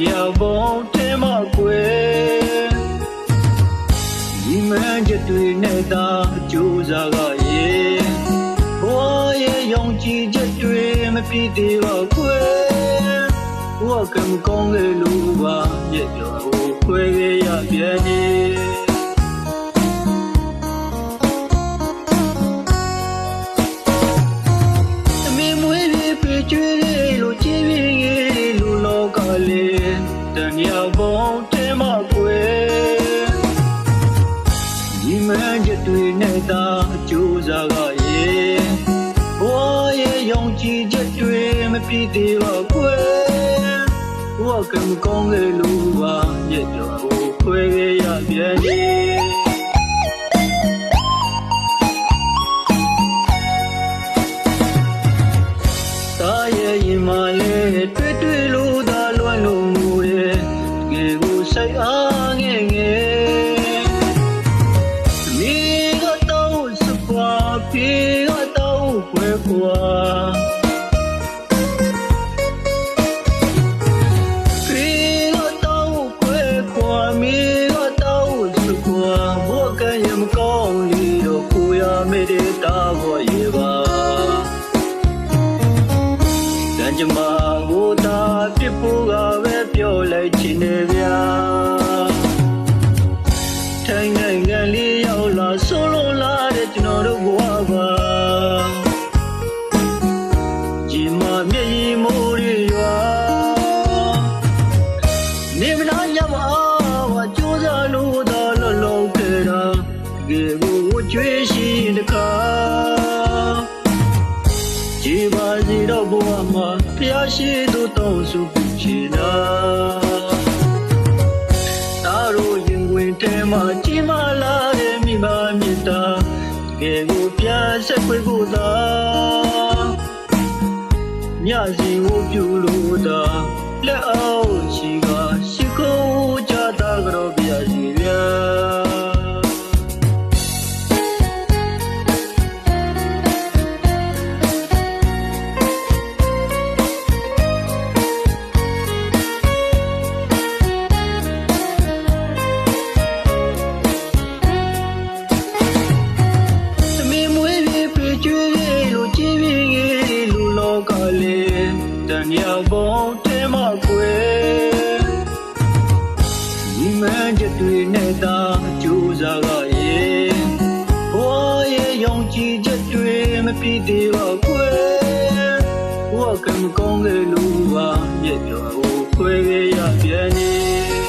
ညာပုံထဲမှာကွယ်ဒီမန်းချက်တွေနဲ့သာကြိုးစားကရဲ့ဘဝရဲ့ယုံကြည်ချက်တွေမပြည့်သေးပါကွယ်ဘဝကံကောင်းလေလို့ပါမြတ်ကျော်ကိုခွဲခဲ့ရပြန်နေ လေးတဏှာပုံတဲမှာကွယ်ဒီမန်းချက်တွေနဲ့သာအကျိုးစားကရဲ့ဘဝရဲ့ယုံကြည်ချက်တွေမပြည့်သေးပါကွယ်ဘဝကံကောင်းလေလို့ပါမြတ်တော်ကိုခွဲခဲ့ရပြန်နေတာရဲ့ရင်မလေးတွေ့တွေ့လို့သာလွမ်းလို့မူရဲ့ငယ်ကို စိတ်အားငယ်ငယ်မိကတော့စပွားပြေ ကံကြမ္မာကိုသာပြစ်ဖို့ကပဲပြောလိုက်ချင်တယ်ဗျာထိုင်နိုင်ငံလေးရောက်လာဆိုလို့လာတဲ့ကျွန်တော်တို့ဘဝပါဒီမှာမျက်ရည်မိုးတွေရွာနေမနာညမအားဝကြိုးစားလို့သာလောလောခဲ့တာတကယ်ကိုကြွေးရှိတကားကြည်ပါစီ တော့ဘဝမှာဖျားရှိသူတောင်းစုပြုချင်တာတာတို့ရင်ဝင်ထဲမှာကြည်မလာတဲ့မိမမြတ်တာတကယ်ကိုပြန်ဆက်ခွေဖို့သာညစီကိုပြုလို့သာလက်အောင်ရှိက တွေနဲ့သာကြိုးစားကရဲ့ဘဝရဲ့ယုံကြည်ချက်တွေမပြည့်သေးပါကွယ်ဘဝကံကောင်းလေလို့ပါမြတ်ကျော်ကိုခွဲခဲ့ရပြန်နေ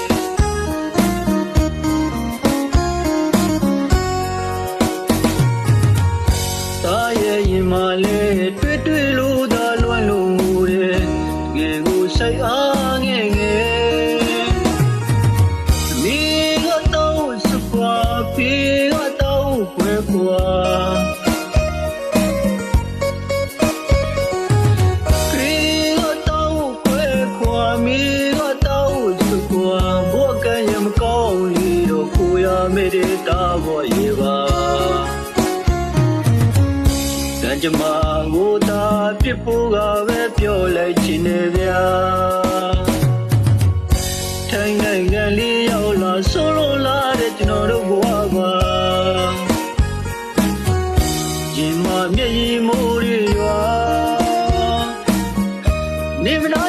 ရေပါကံကြမ္မာကိုသာပြစ်ဖို့ကပဲပြောလိုက်ချင်တယ်ဗျာထိုင်နိုင်ငံလေးရောက်လာဆိုလို့လာတဲ့ကျွန်တော်တို့ဘဝပါရင်မမျက်ရည်မိုးတွေရွာနေမနာ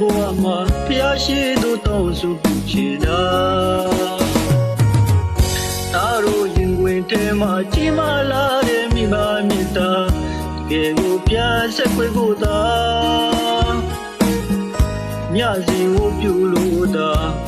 ဘဝမှာဖျားရှိသူတောင်းစုပြုချင်တာတာတို့ရင်ဝင်ထဲမှာကြည်မလာတဲ့မိမမြတ်တာတကယ်ကိုပြန်ဆက်ခွေဖို့သာညစီကိုပြုလို့သာလက်အောင်ရှိကရှိခိုး